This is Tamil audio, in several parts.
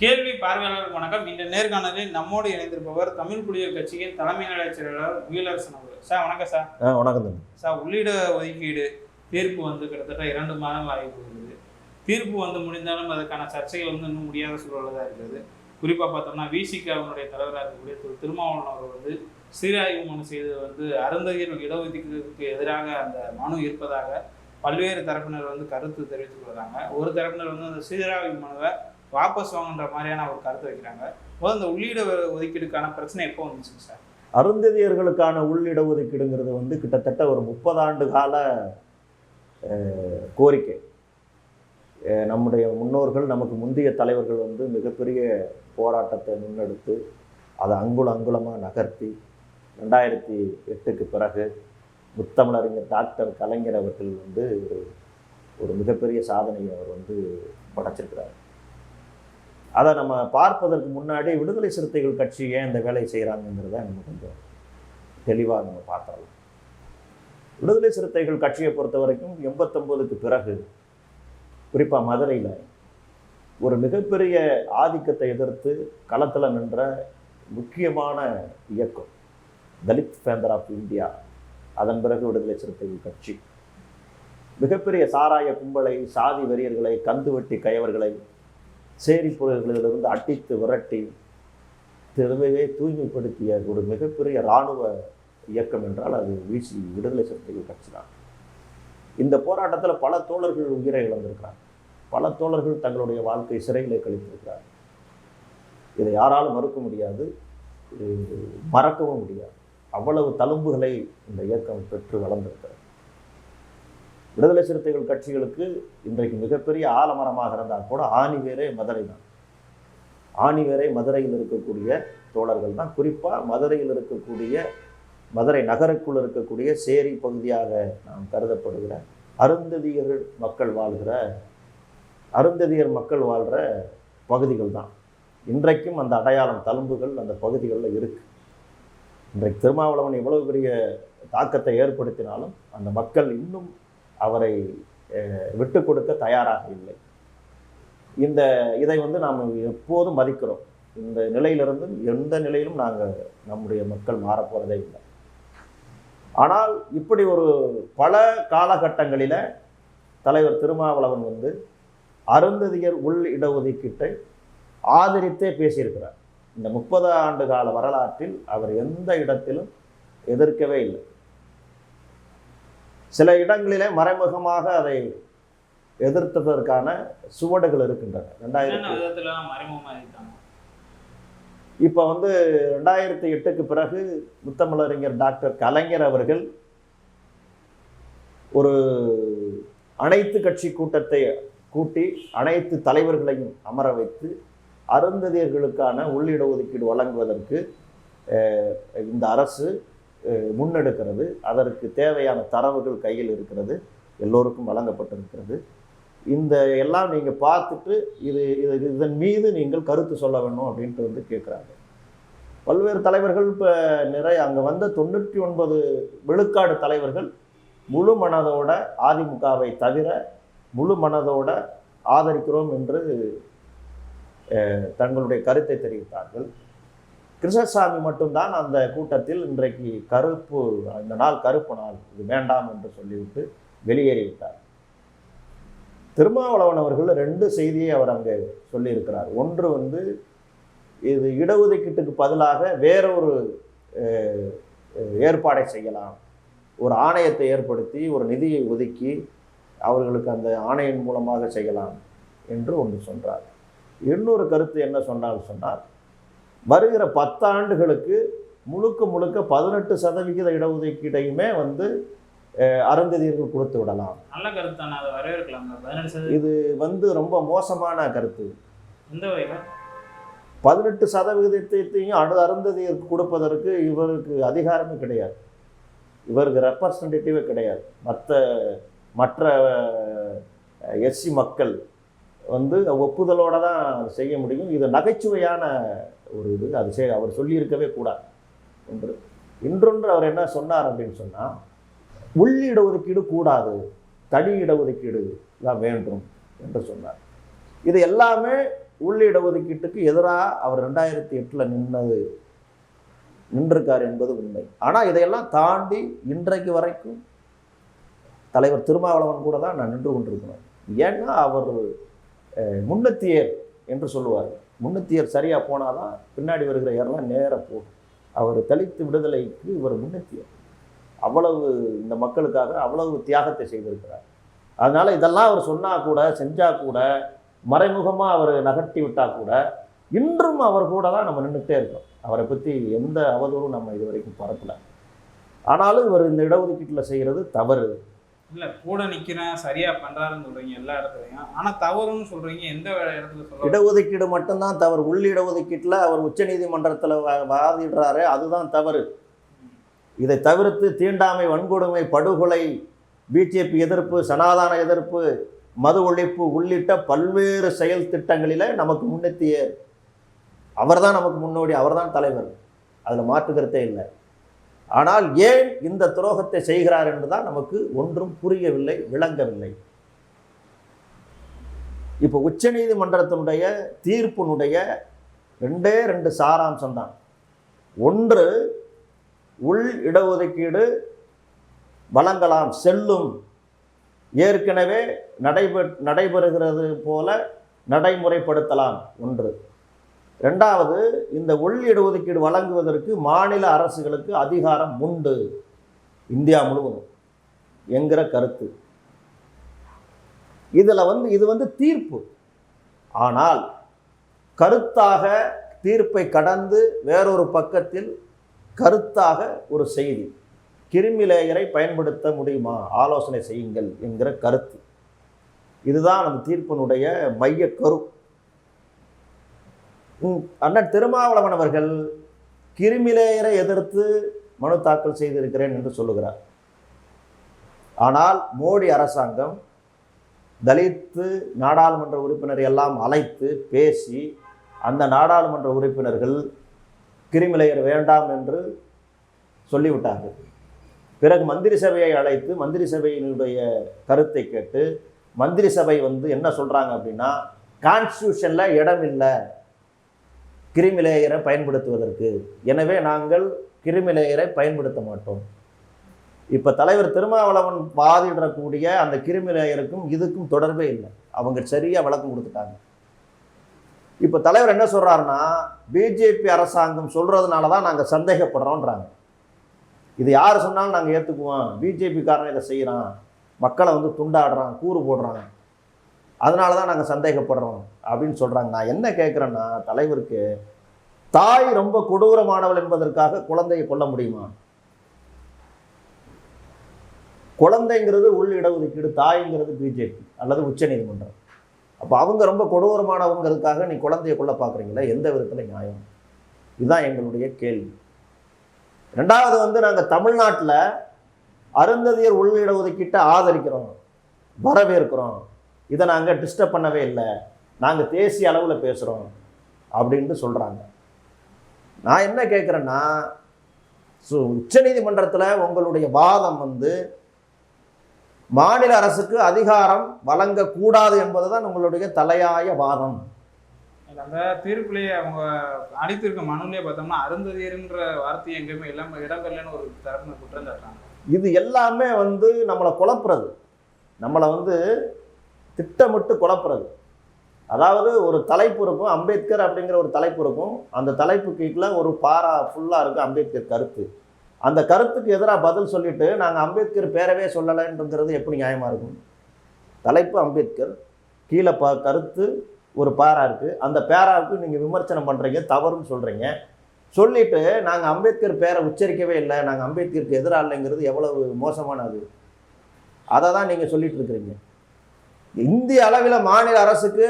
கேள்வி பார்வையாளருக்கு வணக்கம். இந்த நேர்காணலில் நம்மோடு இணைந்திருப்பவர் தமிழ் புலிகள் கட்சியின் தலைமை நிலைய செயலாளர் முயலரசன் அவர்கள். சார் வணக்கம் சார். ஆ வணக்கம் தம்பி. சார் உள்ளிட ஒதுக்கீடு தீர்ப்பு வந்து கிட்டத்தட்ட இரண்டு மாதம் ஆகி போகிறது தீர்ப்பு வந்து முடிந்தாலும் அதுக்கான சர்ச்சைகள் வந்து இன்னும் முடியாத சூழலில் தான் இருக்கிறது குறிப்பாக பார்த்தோம்னா விசிகாவினுடைய தலைவராக இருக்கக்கூடிய திரு திருமாவளவன் அவர் வந்து சீராய்வு மனு செய்து வந்து அருந்ததியர் இடஒதுக்கீடுக்கு எதிராக அந்த மனு இருப்பதாக பல்வேறு தரப்பினர் வந்து கருத்து தெரிவித்துக் கொள்றாங்க. ஒரு தரப்பினர் வந்து அந்த சீராய்வு மனுவை வாபஸ் வாங்குன்ற மாதிரியான ஒரு கருத்து வைக்கிறாங்க. முதல் இந்த உள்ளீடு ஒதுக்கீடுக்கான பிரச்சனை எப்போ வந்துச்சுங்க சார்? அருந்ததியர்களுக்கான உள்ளிட ஒதுக்கீடுங்கிறது வந்து கிட்டத்தட்ட ஒரு முப்பது ஆண்டு கால கோரிக்கை. நம்முடைய முன்னோர்கள் நமக்கு முந்தைய தலைவர்கள் வந்து மிகப்பெரிய போராட்டத்தை முன்னெடுத்து அதை அங்குல அங்குலமாக நகர்த்தி ரெண்டாயிரத்தி எட்டுக்கு பிறகு முத்தமிழறிஞர் டாக்டர் கலைஞர் அவர்கள் வந்து ஒரு ஒரு மிகப்பெரிய சாதனையை அவர் வந்து படைச்சிருக்கிறார். அதை நம்ம பார்ப்பதற்கு முன்னாடி விடுதலை சிறுத்தைகள் கட்சி ஏன் இந்த வேலையை செய்கிறாங்கங்கிறத நம்ம கொஞ்சம் தெளிவாக நம்ம பார்த்துடலாம். விடுதலை சிறுத்தைகள் கட்சியை பொறுத்த வரைக்கும் எண்பத்தொம்போதுக்கு பிறகு குறிப்பாக மதுரையில் ஒரு மிகப்பெரிய ஆதிக்கத்தை எதிர்த்து களத்தில் நின்ற முக்கியமான இயக்கம் தலித் ஃபேந்தர் ஆஃப் இந்தியா அதன் பிறகு விடுதலை சிறுத்தைகள் கட்சி. மிகப்பெரிய சாராய கும்பலை சாதி வெறியர்களை கந்துவட்டி கயவர்களை சேரி சேரிப்புகளிலிருந்து அட்டித்து விரட்டி தெருவையே தூய்மைப்படுத்திய ஒரு மிகப்பெரிய இராணுவ இயக்கம் என்றால் அது வீசி விடுதலை சிறுத்தைகள் கட்சி தான். இந்த போராட்டத்தில் பல தோழர்கள் உயிரை இழந்திருக்கிறார். பல தோழர்கள் தங்களுடைய வாழ்க்கை சிறைகளை கழித்திருக்கிறார். இதை யாராலும் மறுக்க முடியாது. இது மறக்கவும் முடியாது. அவ்வளவு தழும்புகளை இந்த இயக்கம் பெற்று வளர்ந்திருக்கிறது. விடுதலை சிறுத்தைகள் கட்சிகளுக்கு இன்றைக்கு மிகப்பெரிய ஆலமரமாக இருந்தால் கூட ஆணிவேரே மதுரை தான். ஆணிவேரே மதுரையில் இருக்கக்கூடிய தோழர்கள் தான். குறிப்பாக மதுரையில் இருக்கக்கூடிய மதுரை நகருக்குள் இருக்கக்கூடிய சேரி பகுதியாக நாம் கருதப்படுகிற அருந்ததியர் மக்கள் வாழ்கிற அருந்ததியர் மக்கள் வாழ்கிற பகுதிகள் தான். இன்றைக்கும் அந்த அடையாளம் தழும்புகள் அந்த பகுதிகளில் இருக்குது இன்றைக்கு திருமாவளவன் எவ்வளவு பெரிய தாக்கத்தை ஏற்படுத்தினாலும் அந்த மக்கள் இன்னும் அவரை விட்டு கொடுக்க தயாராக இல்லை. இந்த இதை வந்து நாம் எப்போதும் மதிக்கிறோம். இந்த நிலையிலிருந்து எந்த நிலையிலும் நாங்கள் நம்முடைய மக்கள் மாறப்போகிறதே இல்லை. ஆனால் இப்படி ஒரு பல காலகட்டங்களில் தலைவர் திருமாவளவன் வந்து அருந்ததியர் உள் இடஒதுக்கீட்டை ஆதரித்தே பேசியிருக்கிறார். இந்த முப்பது ஆண்டு கால வரலாற்றில் அவர் எந்த இடத்திலும் எதிர்க்கவே இல்லை. சில இடங்களிலே மறைமுகமாக அதை எதிர்த்ததற்கான சுவடுகள் இருக்கின்றன. ரெண்டாயிரத்தி இப்போ வந்து ரெண்டாயிரத்தி எட்டுக்கு பிறகு முத்தமிழறிஞர் டாக்டர் கலைஞர் அவர்கள் ஒரு அனைத்து கட்சி கூட்டத்தை கூட்டி அனைத்து தலைவர்களையும் அமர வைத்து அருந்ததியர்களுக்கான உள்ளிட ஒதுக்கீடு வழங்குவதற்கு இந்த அரசு முன்னெடுக்கிறது. அதற்கு தேவையான தரவுகள் கையில் இருக்கிறது. எல்லோருக்கும் வழங்கப்பட்டிருக்கிறது. இந்த எல்லாம் நீங்கள் பார்த்துட்டு இது இது இதன் மீது நீங்கள் கருத்து சொல்ல வேணும் அப்படின்ட்டு வந்து கேட்குறாங்க. பல்வேறு தலைவர்கள் இப்போ நிறைய அங்கே வந்த தொண்ணூற்றி ஒன்பது விழுக்காடு தலைவர்கள் முழு மனதோட அதிமுகவை தவிர முழு மனதோட ஆதரிக்கிறோம் என்று தங்களுடைய கருத்தை தெரிவித்தார்கள். கிருஷ்ணசாமி மட்டும்தான் அந்த கூட்டத்தில் இன்றைக்கு கருப்பு இந்த நாள் கருப்பு நாள் இது வேண்டாம் என்று சொல்லிவிட்டு வெளியேறிவிட்டார் திருமாவளவன் அவர்கள் ரெண்டு செய்தியை அவர் அங்கே சொல்லியிருக்கிறார். ஒன்று வந்து இது இடஒதுக்கீட்டுக்கு பதிலாக வேறொரு ஏற்பாடை செய்யலாம். ஒரு ஆணையத்தை ஏற்படுத்தி ஒரு நிதியை ஒதுக்கி அவர்களுக்கு அந்த ஆணையின் மூலமாக செய்யலாம் என்று ஒன்று சொன்னார் இன்னொரு கருத்து என்ன சொன்னால் சொன்னார் வருகிற பத்தாண்டுகளுக்கு முழுக்க முழுக்க பதினெட்டு சதவிகித இடஒதுக்கீடையுமே வந்து அருந்ததியர்கள் கொடுத்து விடலாம். நல்ல கருத்து தானே அதை வரவேற்கலாங்க பதினெட்டு சதவீதம் இது வந்து ரொம்ப மோசமான கருத்து. பதினெட்டு சதவிகிதத்தையும் அடு அருந்ததியருக்கு கொடுப்பதற்கு இவருக்கு அதிகாரமே கிடையாது. இவருக்கு ரெப்ரசன்டேட்டிவே கிடையாது. மற்ற மற்ற எஸ்சி மக்கள் வந்து ஒப்புதலோட தான் செய்ய முடியும். இது நகைச்சுவையான ஒரு இது அது சே அவர் சொல்லியிருக்கவே கூடாது ஒன்று இன்றொன்று அவர் என்ன சொன்னார் அப்படின்னு சொன்னால் உள் இடஒதுக்கீடு கூடாது தனி இடஒதுக்கீடு தான் வேண்டும் என்று சொன்னார். இது எல்லாமே உள் இடஒதுக்கீட்டுக்கு எதிராக அவர் ரெண்டாயிரத்தி எட்டில் நின்னது நின்றிருக்கார் என்பது உண்மை. ஆனால் இதையெல்லாம் தாண்டி இன்றைக்கு வரைக்கும் தலைவர் திருமாவளவன் கூட தான் நான் நின்று கொண்டிருக்கிறேன் ஏன்னா அவர் முன்னத்தியர் என்று சொல்லுவார் முன்னத்தியர் சரியாக போனால் தான் பின்னாடி வருகிற ஏரெல்லாம் நேராக போகும் அவர் தலித்து விடுதலைக்கு இவர் முன்னத்தியர். அவ்வளவு இந்த மக்களுக்காக அவ்வளவு தியாகத்தை செய்திருக்கிறார். அதனால் இதெல்லாம் அவர் சொன்னால் கூட செஞ்சால் கூட மறைமுகமாக அவர் நகர்த்தி விட்டால் கூட இன்றும் அவர் கூட தான் நம்ம நின்றுட்டே இருக்கோம். அவரை பற்றி எந்த அவதூறும் நம்ம இது வரைக்கும் ஆனாலும் இவர் இந்த இடஒதுக்கீட்டில் செய்கிறது தவறு. இல்லை கூட நிற்கிறேன் சரியாக பண்ணுறாருன்னு சொல்கிறீங்க எல்லா இடத்துலையும். ஆனால் தவறுன்னு சொல்கிறீங்க எந்த இடத்துல சொல்ல இடஒதுக்கீடு மட்டும்தான் தவறு. உள் இடஒதுக்கீட்டில் அவர் உச்சநீதிமன்றத்தில் வா- வாதிடுறாரு. அதுதான் தவறு. இதை தவிர்த்து தீண்டாமை வன்கொடுமை படுகொலை பிஜேபி எதிர்ப்பு சனாதான எதிர்ப்பு மது ஒழிப்பு உள்ளிட்ட பல்வேறு செயல் திட்டங்களில் நமக்கு முன்னெத்திய அவர்தான் நமக்கு முன்னோடி அவர்தான் தலைவர். அதில் மாற்றுக்கிறதே இல்லை. ஆனால் ஏன் இந்த துரோகத்தை செய்கிறார் என்றுதான் நமக்கு ஒன்றும் புரியவில்லை விளங்கவில்லை. இப்போ உச்சநீதிமன்றத்தினுடைய தீர்ப்பினுடைய ரெண்டே ரெண்டு சாராம்சம் தான் ஒன்று உள் இடஒதுக்கீடு வழங்கலாம் செல்லும். ஏற்கனவே நடைபெ நடைபெறுகிறது போல நடைமுறைப்படுத்தலாம். ஒன்று ரெண்டாவது இந்த உள் இடஒதுக்கீடு வழங்குவதற்கு மாநில அரசுகளுக்கு அதிகாரம் உண்டு. இந்தியா முழுவதும். என்கிற கருத்து. இதில் வந்து இது வந்து தீர்ப்பு. ஆனால் கருத்தாக தீர்ப்பை கடந்து வேறொரு பக்கத்தில் கருத்தாக ஒரு செய்தி. கிருமிலேயரை பயன்படுத்த முடியுமா? ஆலோசனை செய்யுங்கள் என்கிற கருத்து. இதுதான் அந்த தீர்ப்பினுடைய மைய கரு. அண்ணன் திருமாவளவன் அவர்கள் கிருமிலேயரை எதிர்த்து மனு தாக்கல் செய்திருக்கிறேன் என்று சொல்லுகிறார். ஆனால் மோடி அரசாங்கம் தலித்து நாடாளுமன்ற உறுப்பினர் எல்லாம் அழைத்து பேசி அந்த நாடாளுமன்ற உறுப்பினர்கள் கிரிமிலேயர் வேண்டாம் என்று சொல்லிவிட்டார்கள். பிறகு மந்திரி சபையை அழைத்து மந்திரி சபையினுடைய கருத்தை கேட்டு மந்திரி சபை வந்து என்ன சொல்கிறாங்க அப்படின்னா கான்ஸ்டியூஷனில் இடம் இல்லை கிருமிலேயரை பயன்படுத்துவதற்கு. எனவே நாங்கள் கிருமிலேயரை பயன்படுத்த மாட்டோம். இப்போ தலைவர் திருமாவளவன் வாதிடக்கூடிய அந்த கிருமிலேயருக்கும் இதுக்கும் தொடர்பே இல்லை. அவங்க சரியாக விளக்கம் கொடுத்துட்டாங்க. இப்போ தலைவர் என்ன சொல்கிறாருன்னா பிஜேபி அரசாங்கம் சொல்கிறதுனால தான் நாங்கள் சந்தேகப்படுறோன்றாங்க. இது யார் சொன்னாலும் நாங்கள் ஏற்றுக்குவோம் பிஜேபிக்காரன் இதை செய்கிறான் மக்களை வந்து துண்டாடுறான் கூறு போடுறான். அதனால தான் நாங்கள் சந்தேகப்படுறோம் அப்படின்னு சொல்கிறாங்க நான் என்ன கேட்குறேன்னா தலைவருக்கு தாய் ரொம்ப கொடூரமானவள் என்பதற்காக குழந்தையை கொல்ல முடியுமா? குழந்தைங்கிறது உள் இடஒதுக்கீடு தாய்ங்கிறது பிஜேபி அல்லது உச்சநீதிமன்றம் அப்போ அவங்க ரொம்ப கொடூரமானவங்கிறதுக்காக நீ குழந்தைய கொள்ள பார்க்குறீங்களா எந்த விதத்தில் நியாயம்? இதுதான் எங்களுடைய கேள்வி. ரெண்டாவது வந்து நாங்கள் தமிழ்நாட்டில் அருந்ததியர் உள் இடஒதுக்கீட்டை ஆதரிக்கிறோம் வரவேற்கிறோம். இதை நாங்கள் டிஸ்டர்ப் பண்ணவே இல்லை. நாங்கள் தேசிய அளவில் பேசுகிறோம் அப்படின்ட்டு சொல்கிறாங்க நான் என்ன கேட்குறேன்னா ஸோ உச்சநீதிமன்றத்தில் உங்களுடைய வாதம் வந்து மாநில அரசுக்கு அதிகாரம் வழங்கக்கூடாது என்பதுதான் உங்களுடைய தலையாய வாதம். அந்த தீர்ப்புலயே அவங்க அளித்திருக்க மனுலயே பார்த்தோம்னா அருந்ததியர்ன்ற வார்த்தை எங்கேயுமே இல்லாம இடம்பெறலன்னு ஒரு தரப்பு குற்றம் சாட்டுறாங்க இது எல்லாமே வந்து நம்மளை குழப்புறது. நம்மளை வந்து திட்டமிட்டு குழப்புறது. அதாவது ஒரு தலைப்பு இருக்கும் அம்பேத்கர் அப்படிங்கிற ஒரு தலைப்பு இருக்கும். அந்த தலைப்பு கீழே ஒரு பாரா ஃபுல்லாக இருக்கும் அம்பேத்கர் கருத்து. அந்த கருத்துக்கு எதிராக பதில் சொல்லிட்டு நாங்கள் அம்பேத்கர் பேரவே சொல்லலைன்றது எப்படி நியாயமாக இருக்கும்? தலைப்பு அம்பேத்கர் கீழே ப கருத்து ஒரு பேரா இருக்குது அந்த பேராவுக்கு நீங்கள் விமர்சனம் பண்ணுறீங்க தவறுன்னு சொல்கிறீங்க சொல்லிவிட்டு நாங்கள் அம்பேத்கர் பேரை உச்சரிக்கவே இல்லை நாங்கள் அம்பேத்கருக்கு எதிராக இல்லைங்கிறது எவ்வளவு மோசமானது? அதை தான் நீங்கள் சொல்லிகிட்டு இருக்கிறீங்க. இந்திய அளவில் மாநில அரசுக்கு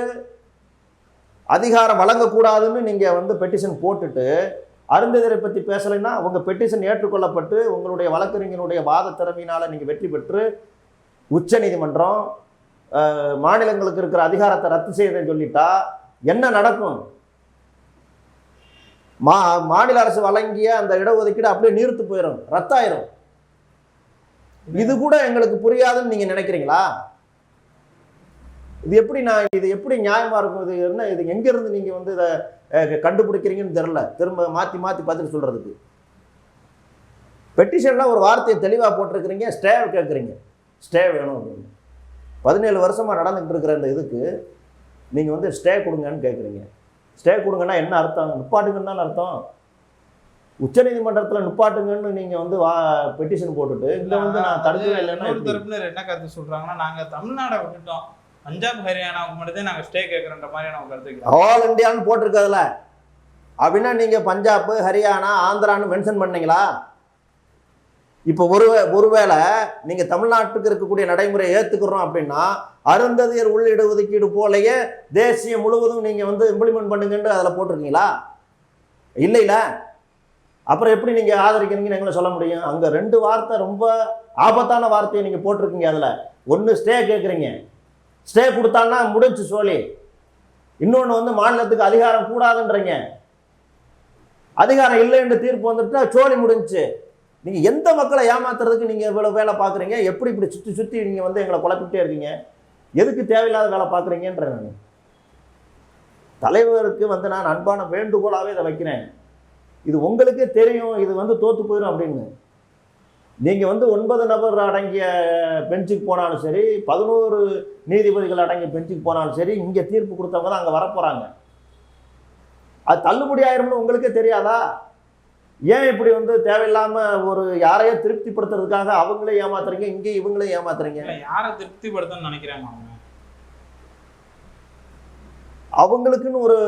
அதிகாரம் வழங்கக்கூடாதுன்னு நீங்கள் வந்து பெட்டிஷன் போட்டுட்டு அருந்ததிரை பற்றி பேசலைன்னா உங்கள் பெட்டிஷன் ஏற்றுக்கொள்ளப்பட்டு உங்களுடைய வழக்கறிஞனுடைய வாத திறமையினால் நீங்கள் வெற்றி பெற்று உச்சநீதிமன்றம் மாநிலங்களுக்கு இருக்கிற அதிகாரத்தை ரத்து செய்யுதுன்னு சொல்லிட்டா என்ன நடக்கும்? மா மாநில அரசு வழங்கிய அந்த இடஒதுக்கீடு அப்படியே நீர்த்து போயிடும் ரத்தாயிரும். இது கூட எங்களுக்கு புரியாதுன்னு நீங்கள் நினைக்கிறீங்களா? இது எப்படி நான் இது எப்படி நியாயமா இருக்கும்? இது என்ன இது எங்கேருந்து நீங்கள் வந்து இதை கண்டுபிடிக்கிறீங்கன்னு தெரில. திரும்ப மாற்றி மாற்றி பதில் சொல்கிறதுக்கு பெட்டிஷனில் ஒரு வார்த்தையை தெளிவாக போட்டிருக்கிறீங்க ஸ்டே கேட்குறீங்க. ஸ்டே வேணும் அப்படின்னு. பதினேழு வருஷமாக நடந்துகிட்டு இருக்கிற இந்த இதுக்கு நீங்கள் வந்து ஸ்டே கொடுங்கன்னு கேட்குறீங்க. ஸ்டே கொடுங்கன்னா என்ன அர்த்தம்? நிப்பாட்டுங்கன்னு தானே அர்த்தம். உச்சநீதிமன்றத்தில் நிப்பாட்டுங்கன்னு நீங்கள் வந்து வா பெட்டிஷன் போட்டுட்டு இங்கே வந்து நான் தடுக்கவே இல்லைன்னா? தரப்பினர் என்ன கருத்து சொல்றாங்கன்னா நாங்க தமிழ்நாடை விட்டுட்டோம். பஞ்சாப் ஹரியானாவுக்கு மட்டும் நாங்கள் ஸ்டே கேட்கறன்ற மாதிரியான கருத்து ஆல் இந்தியான்னு போட்டிருக்கிறதுல அப்படின்னா நீங்கள் பஞ்சாப் ஹரியானா ஆந்திரான்னு மென்ஷன் பண்ணீங்களா? இப்போ ஒரு ஒருவேளை நீங்கள் தமிழ்நாட்டுக்கு இருக்கக்கூடிய நடைமுறையை ஏற்றுக்கிறோம் அப்படின்னா அருந்ததியர் உள்ளிட ஒதுக்கீடு போலயே தேசியம் முழுவதும் நீங்கள் வந்து இம்ப்ளிமெண்ட் பண்ணுங்கன்னு அதில் போட்டிருக்கீங்களா? இல்லைல்ல அப்புறம் எப்படி நீங்கள் ஆதரிக்கிறீங்கன்னு எங்களை சொல்ல முடியும்? அங்கே ரெண்டு வார்த்தை ரொம்ப ஆபத்தான வார்த்தையை நீங்கள் போட்டிருக்கீங்க அதில். ஒன்று ஸ்டே கேட்குறீங்க ஸ்டே கொடுத்தான்னா முடிஞ்சு சோழி. இன்னொன்று வந்து மாநிலத்துக்கு அதிகாரம் கூடாதுன்றீங்க. அதிகாரம் இல்லைன்னு தீர்ப்பு வந்துட்டா சோழி முடிஞ்சு. நீங்கள் எந்த மக்களை ஏமாத்துறதுக்கு நீங்கள் இவ்வளோ வேலை பார்க்குறீங்க? எப்படி இப்படி சுற்றி சுற்றி நீங்கள் வந்து எங்களை குழப்பிட்டே இருக்கீங்க? எதுக்கு தேவையில்லாத வேலை பார்க்குறீங்கன்ற நான். தலைவருக்கு வந்து நான் அன்பான வேண்டுகோளாகவே இதை வைக்கிறேன். இது உங்களுக்கே தெரியும் இது வந்து தோற்று போயிடும் அப்படின்னு. நீங்கள் வந்து ஒன்பது நபர் அடங்கிய பெஞ்சுக்கு போனாலும் சரி பதினோரு நீதிபதிகள் அடங்கிய பெஞ்சுக்கு போனாலும் சரி இங்கே தீர்ப்பு கொடுத்தவங்க தான் அங்கே வரப்போகிறாங்க அது தள்ளுபடி ஆயிரும்னு உங்களுக்கே தெரியாதா? ஏன் இப்படி வந்து தேவையில்லாமல் ஒரு யாரையோ திருப்திப்படுத்துறதுக்காக அவங்களே ஏமாத்துறீங்க இங்கே இவங்களே ஏமாத்துறீங்க? யாரை திருப்திப்படுத்தணும்னு நினைக்கிறாங்க அவங்களுக்குன்னு ஒரு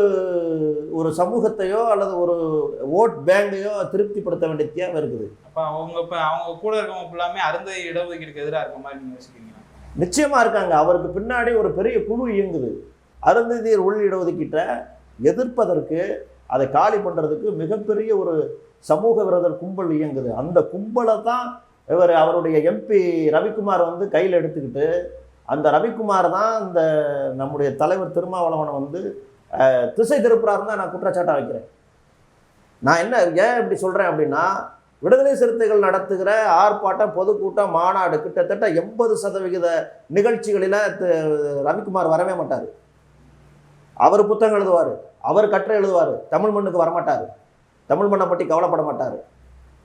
ஒரு சமூகத்தையோ அல்லது ஒரு ஓட் பேங்கையோ திருப்திப்படுத்த வேண்டிய தேவை இருக்குது. அப்ப அவங்க இப்ப அவங்க கூட இருக்கவங்க ஃபுல்லாமே அருந்த இடஒதுக்கீடுக்கு எதிராக இருக்க மாதிரி நீங்க யோசிக்கிறீங்க நிச்சயமா இருக்காங்க. அவருக்கு பின்னாடி ஒரு பெரிய குழு இயங்குது. அருந்ததியர் உள் இடஒதுக்கீட்டை எதிர்ப்பதற்கு அதை காலி பண்ணுறதுக்கு மிகப்பெரிய ஒரு சமூக விரோதர் கும்பல் இயங்குது. அந்த கும்பலை தான் இவர் அவருடைய எம்பி ரவிக்குமார் வந்து கையில் எடுத்துக்கிட்டு அந்த ரவிக்குமார் தான் இந்த நம்முடைய தலைவர் திருமாவளவனை வந்து திசை திருப்புறாருன்னு தான் நான் குற்றச்சாட்டை வைக்கிறேன். நான் என்ன ஏன் இப்படி சொல்கிறேன் அப்படின்னா விடுதலை சிறுத்தைகள் நடத்துகிற ஆர்ப்பாட்டம் பொதுக்கூட்டம் மாநாடு கிட்டத்தட்ட எண்பது சதவிகித நிகழ்ச்சிகளில் ரவிக்குமார் வரவே மாட்டார். அவர் புத்தகம் எழுதுவார் அவர் கற்றை எழுதுவார் தமிழ் மண்ணுக்கு வரமாட்டார். தமிழ் மண்ணை பற்றி கவலைப்பட மாட்டார்.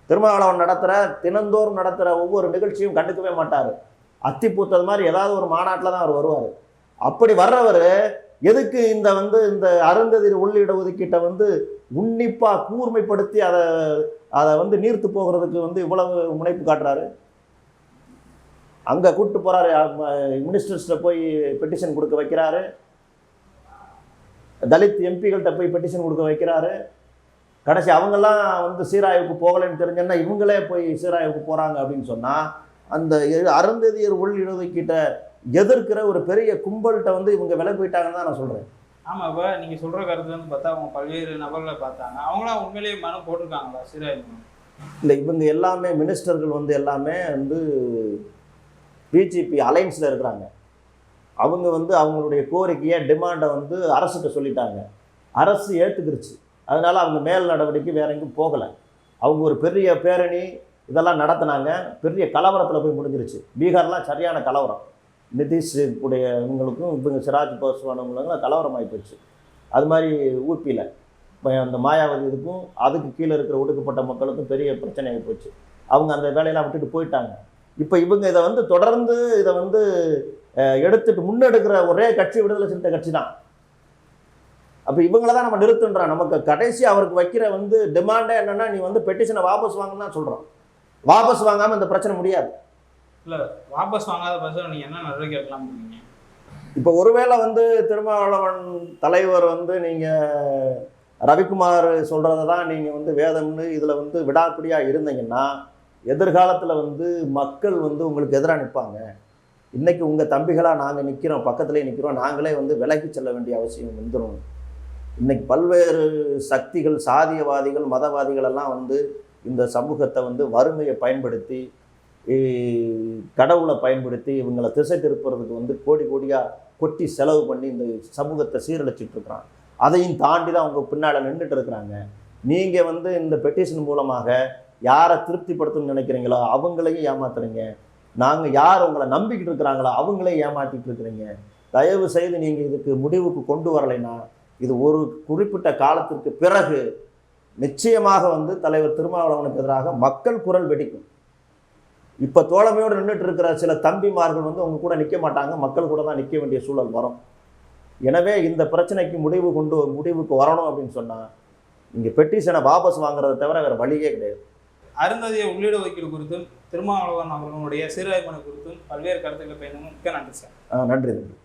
திருமாவளவன் நடத்துகிற தினந்தோறும் நடத்துகிற ஒவ்வொரு நிகழ்ச்சியும் கண்டுக்கவே மாட்டார். அத்தி பூத்தது மாதிரி ஏதாவது ஒரு மாநாட்டில் தான் அவர் வருவார். அப்படி வர்றவர் எதுக்கு இந்த வந்து இந்த அருந்ததிர் உள்ளிட ஒதுக்கீட்டை வந்து உன்னிப்பாக கூர்மைப்படுத்தி அதை அதை வந்து நீர்த்து போகிறதுக்கு வந்து இவ்வளவு முனைப்பு காட்டுறாரு? அங்கே கூப்பிட்டு போகிறாரு மினிஸ்டர்ஸ்கிட்ட போய் பெட்டிஷன் கொடுக்க வைக்கிறாரு. தலித் எம்பிகள்கிட்ட போய் பெட்டிஷன் கொடுக்க வைக்கிறாரு. கடைசி அவங்கெல்லாம் வந்து சீராய்வுக்கு போகலைன்னு தெரிஞ்சோன்னா இவங்களே போய் சீராய்வுக்கு போகிறாங்க அப்படின்னு சொன்னால் அந்த அருந்ததியர் உள் இடஒதுக்கீட்டை எதிர்க்கிற ஒரு பெரிய கும்பல்கிட்ட வந்து இவங்க விலை போயிட்டாங்கன்னு தான் நான் சொல்கிறேன் ஆமா இப்ப நீங்க சொல்ற கருத்து வந்து பார்த்தா அவங்க பல்வேறு நபர்களை பார்த்தாங்க. அவங்களாம் உண்மையிலேயே மனு போட்டிருக்காங்களா சீராய்வு இல்லை இவங்க எல்லாமே மினிஸ்டர்கள் வந்து எல்லாமே வந்து பிஜேபி அலைன்ஸில் இருக்கிறாங்க. அவங்க வந்து அவங்களுடைய கோரிக்கையை டிமாண்டை வந்து அரசுகிட்ட சொல்லிட்டாங்க. அரசு ஏற்றுக்கிருச்சு அதனால அவங்க மேல் நடவடிக்கை வேற எங்கேயும் போகலை. அவங்க ஒரு பெரிய பேரணி இதெல்லாம் நடத்தினாங்க. பெரிய கலவரத்தில் போய் முடிஞ்சிருச்சு. பீகார்லாம் சரியான கலவரம். நிதிஷ் உடைய இவங்களுக்கும் இவங்க சிராஜ் பாஸ்வானவங்களுக்கும் கலவரம் ஆகி போச்சு. அது மாதிரி ஊபியில் அந்த மாயாவதி இதுக்கும் அதுக்கு கீழே இருக்கிற ஒடுக்கப்பட்ட மக்களுக்கும் பெரிய பிரச்சனை ஆகி போச்சு. அவங்க அந்த வேலையெல்லாம் விட்டுட்டு போயிட்டாங்க. இப்போ இவங்க இதை வந்து தொடர்ந்து இதை வந்து எடுத்துட்டு முன்னெடுக்கிற ஒரே கட்சி விடுதலை சிறுத்தை கட்சி தான். அப்போ இவங்கள தான் நம்ம நிறுத்துன்றோம். நமக்கு கடைசி அவருக்கு வைக்கிற வந்து டிமாண்டே என்னென்னா நீ வந்து பெட்டிஷனை வாபஸ் வாங்கன்னு தான் சொல்கிறோம் வாபஸ் வாங்காமல் இந்த பிரச்சனை முடியாது. வாபஸ் வாங்காத என்ன நடவடிக்கை எடுக்கலாம் இப்போ ஒருவேளை வந்து திருமாவளவன் தலைவர் வந்து நீங்கள் ரவிக்குமார் சொல்கிறத தான் நீங்கள் வந்து வேதம்னு இதில் வந்து விடாப்பிடியாக இருந்தீங்கன்னா எதிர்காலத்தில் வந்து மக்கள் வந்து உங்களுக்கு எதிராக நிற்பாங்க இன்னைக்கு உங்கள் தம்பிகளாக நாங்கள் நிற்கிறோம் பக்கத்துலேயே நிற்கிறோம் நாங்களே வந்து விலகி செல்ல வேண்டிய அவசியம் வந்துடும் இன்னைக்கு பல்வேறு சக்திகள் சாதியவாதிகள் மதவாதிகள் எல்லாம் வந்து இந்த சமூகத்தை வந்து வறுமையை பயன்படுத்தி கடவுளை பயன்படுத்தி இவங்களை திசை திருப்புறதுக்கு வந்து கோடி கோடியாக கொட்டி செலவு பண்ணி இந்த சமூகத்தை சீரழிச்சிட்டு இருக்கிறான் அதையும் தாண்டி தான் அவங்க பின்னால் நின்றுட்டு இருக்கிறாங்க. நீங்கள் வந்து இந்த பெட்டிஷன் மூலமாக யாரை திருப்திப்படுத்தணும்னு நினைக்கிறீங்களோ அவங்களையும் ஏமாத்துறீங்க. நாங்கள் யார் உங்களை நம்பிக்கிட்டு இருக்கிறாங்களோ அவங்களையும் ஏமாத்திட்டு இருக்கிறீங்க. தயவு செய்து நீங்கள் இதுக்கு முடிவுக்கு கொண்டு வரலைன்னா இது ஒரு குறிப்பிட்ட காலத்திற்கு பிறகு நிச்சயமாக வந்து தலைவர் திருமாவளவனுக்கு எதிராக மக்கள் குரல் வெடிக்கும். இப்போ தோழமையோடு நின்றுட்டு இருக்கிற சில தம்பிமார்கள் வந்து அவங்க கூட நிற்க மாட்டாங்க. மக்கள் கூட தான் நிற்க வேண்டிய சூழல் வரும். எனவே இந்த பிரச்சனைக்கு முடிவு கொண்டு முடிவுக்கு வரணும் அப்படின்னு சொன்னால் இங்கே பெட்டிஷனை வாபஸ் வாங்குறதை தவிர வேறு வழியே கிடையாது. அருந்ததிய உள்ளிட ஒதுக்கீடு குறித்தும் திருமாவளவன் அவர்களுடைய சீராய்வு மனு குறித்தும் பல்வேறு கருத்துக்களை பயந்து மிக்க நன்றி சார். நன்றி தம்பி.